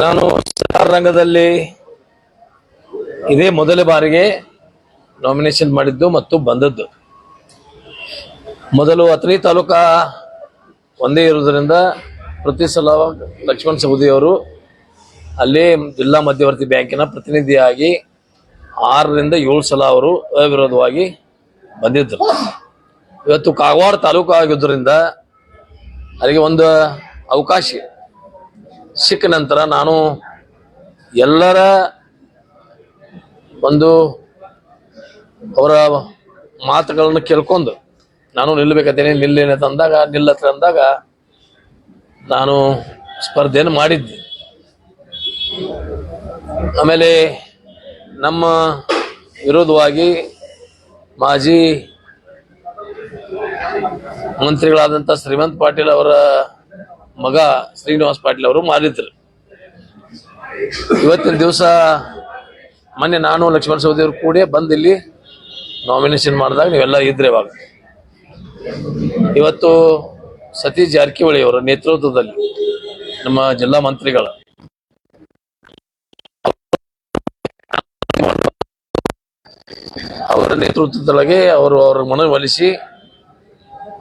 ನಾನು ಸ್ಟಾರ್ ರಂಗದಲ್ಲಿ ಇದೇ ಮೊದಲ ಬಾರಿಗೆ ನಾಮಿನೇಷನ್ ಮಾಡಿದ್ದು ಮತ್ತು ಬಂದದ್ದು. ಮೊದಲು ಅತ್ರಿ ತಾಲೂಕಾ ಒಂದೇ ಇರುವುದರಿಂದ ಪ್ರತಿ ಸಲ ಲಕ್ಷ್ಮಣ್ ಸವದಿಯವರು ಅಲ್ಲಿ ಜಿಲ್ಲಾ ಮಧ್ಯವರ್ತಿ ಬ್ಯಾಂಕಿನ ಪ್ರತಿನಿಧಿಯಾಗಿ ಆರರಿಂದ ಏಳು ಸಲ ಅವರು ಅವಿರೋಧವಾಗಿ ಬಂದಿದ್ದರು. ಇವತ್ತು ಕಾಗವಾಡ ತಾಲೂಕು ಆಗಿದ್ದರಿಂದ ಅಲ್ಲಿಗೆ ಒಂದು ಅವಕಾಶ ಸಿಕ್ಕ ನಂತರ ನಾನು ಎಲ್ಲರ ಒಂದು ಅವರ ಮಾತುಗಳನ್ನು ಕೇಳ್ಕೊಂಡು ನಾನು ನಿಲ್ಲಬೇಕಂತೇನೆ, ನಿಲ್ಲೇನೆ ತಂದಾಗ, ನಿಲ್ಲತ್ರ ಅಂದಾಗ ನಾನು ಸ್ಪರ್ಧೆಯನ್ನು ಮಾಡಿದ್ದೆ. ಆಮೇಲೆ ನಮ್ಮ ವಿರೋಧವಾಗಿ ಮಾಜಿ ಮಂತ್ರಿಗಳಾದಂಥ ಶ್ರೀಮಂತ್ ಪಾಟೀಲ್ ಅವರ ಮಗ ಶ್ರೀನಿವಾಸ್ ಪಾಟೀಲ್ ಅವರು ಮಾರಿದ್ರು. ಇವತ್ತಿನ ದಿವಸ ಮೊನ್ನೆ ನಾನು ಲಕ್ಷ್ಮಣ ಸವದಿ ಅವರು ಕೂಡಿ ಬಂದು ಇಲ್ಲಿ ನಾಮಿನೇಷನ್ ಮಾಡಿದಾಗ ನೀವೆಲ್ಲ ಇದ್ರೆ ಇವಾಗ. ಇವತ್ತು ಸತೀಶ್ ಜಾರಕಿಹೊಳಿ ಅವರ ನೇತೃತ್ವದಲ್ಲಿ ನಮ್ಮ ಜಿಲ್ಲಾ ಮಂತ್ರಿಗಳ ಅವರ ನೇತೃತ್ವದೊಳಗೆ ಅವರು ಅವರ ಮನವೊಲಿಸಿ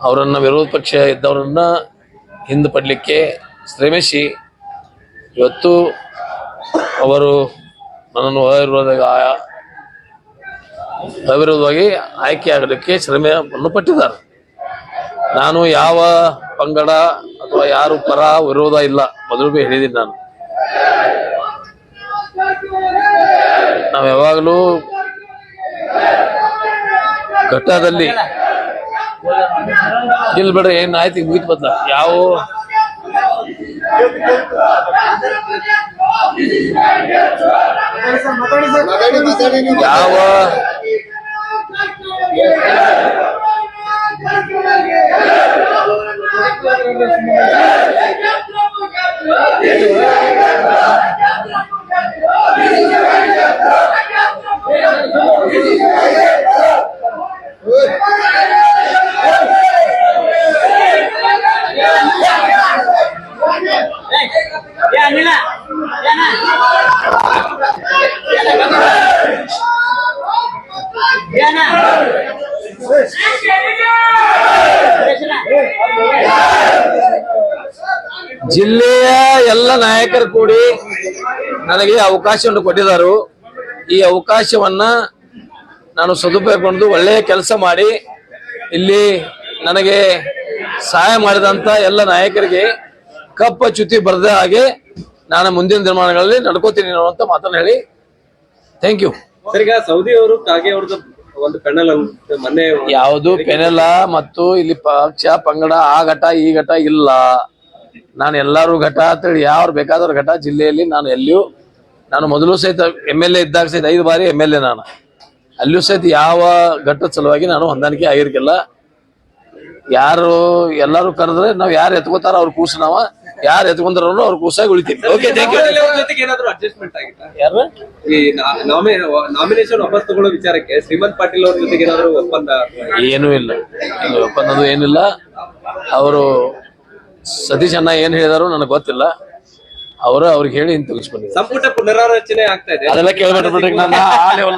ಅವರನ್ನ ವಿರೋಧ ಪಕ್ಷ ಇದ್ದವರನ್ನು ಹಿಂದೆ ಪಡಲಿಕ್ಕೆ ಶ್ರಮಿಸಿ, ಇವತ್ತು ಅವರು ನನ್ನನ್ನು ಅವಿರೋಧ ಅವಿರೋಧವಾಗಿ ಆಯ್ಕೆ ಆಗಲಿಕ್ಕೆ ಶ್ರಮವನ್ನು ಪಟ್ಟಿದ್ದಾರೆ. ನಾನು ಯಾವ ಪಂಗಡ ಅಥವಾ ಯಾರು ಪರ ವಿರೋಧ ಇಲ್ಲ, ಮೊದಲು ಬಿ ಹೇಳಿದ್ದೀನಿ ನಾನು. ನಾವು ಯಾವಾಗಲೂ ಘಟ್ಟದಲ್ಲಿ ಇಲ್ಲ ಬಿಡ್ರಿ ಏನ್ ಆಯ್ತು ಈಗ ಮುಗಿತು ಬದ್ಲ ಯಾವ ಯಾವ ಜಿಲ್ಲೆಯ ಎಲ್ಲ ನಾಯಕರು ಕೂಡಿ ನನಗೆ ಅವಕಾಶವನ್ನು ಕೊಟ್ಟಿದ್ದಾರೆ. ಈ ಅವಕಾಶವನ್ನ ನಾನು ಸದುಪಯೋಗಗೊಂಡು ಒಳ್ಳೆಯ ಕೆಲಸ ಮಾಡಿ ಇಲ್ಲಿ ನನಗೆ ಸಹಾಯ ಮಾಡಿದಂತ ಎಲ್ಲ ನಾಯಕರಿಗೆ ಕಪ್ಪ ಚ್ಯುತಿ ಬರದ ಹಾಗೆ ನಾನು ಮುಂದಿನ ದಿನಮಾನಗಳಲ್ಲಿ ನಡ್ಕೋತೀನಿ ಅನ್ನುವಂತ ಮಾತನ್ನ ಹೇಳಿ. ಥ್ಯಾಂಕ್ ಯು ಸರಿಗ ಸೌದಿ ಅವರು ಕಾಗೆ ಅವ್ರದ್ದು ಒಂದು ಪೆನಲ್ ಮೊನ್ನೆ ಯಾವುದು ಪೆನಲ ಮತ್ತು ಇಲ್ಲಿ ಪಕ್ಷ ಪಂಗಡ ಆ ಘಟ ಈ ಘಟ ಇಲ್ಲ. ನಾನು ಎಲ್ಲರೂ ಘಟ ಅಂತೇಳಿ ಯಾರು ಬೇಕಾದ್ರೂ ಘಟ ಜಿಲ್ಲೆಯಲ್ಲಿ ನಾನು ಎಲ್ಲಿಯೂ ನಾನು ಮೊದಲು ಸಹಿತ ಎಂ ಎಲ್ ಎ ಇದ್ದಾಗ ಸಹಿತ ಐದು ಬಾರಿ ಎಂ ಎಲ್ ಎ ನಾನು. ಅಲ್ಲಿಯೂ ಸಹಿತ ಯಾವ ಘಟ್ಟದ ಸಲುವಾಗಿ ನಾನು ಹೊಂದಾಣಿಕೆ ಆಗಿರ್ಕಿಲ್ಲ ಯಾರು ಎಲ್ಲಾರು ಕರೆದ್ರೆ ನಾವ್ ಯಾರು ಎತ್ಕೋತಾರ ಅವ್ರ ಕೂಸ ನಾವ. ಯಾರು ಎತ್ಕೊಂಡ್ರ ಅವ್ರ ಕೂಸಾಗಿ ಉಳಿತೀವಿ. ಓಕೆ ಥ್ಯಾಂಕ್ ನಾಮಿನೇಷನ್ ವಾಪಸ್ ತಗೊಳ್ಳೋ ವಿಚಾರಕ್ಕೆ ಶ್ರೀಮಂತ್ ಪಾಟೀಲ್ ಅವ್ರ ಜೊತೆಗೆ ಏನಾದ್ರು ಒಪ್ಪಂದ ಏನೂ ಇಲ್ಲ. ಇಲ್ಲ ಒಪ್ಪಂದದು ಏನಿಲ್ಲ. ಅವರು ಸತೀಶ್ ಅಣ್ಣ ಏನ್ ಹೇಳಿದಾರೋ ನನಗೆ ಗೊತ್ತಿಲ್ಲ. ಅವರು ಅವ್ರಿಗೆ ಹೇಳಿ ಹಿಂಗೆ ತೆಗಿಸ್ಕೊಂಡಿದ್ದಾರೆ. ಸಂಪುಟ ಪುನರಾರಚನೆ ಆಗ್ತಾ ಇದೆ. ಅದೆಲ್ಲ ಕೇಳ್ಬಿಟ್ಟು ಬಿಡ್ರಿ ನನ್ನ ಆ ಲೆವೆಲ್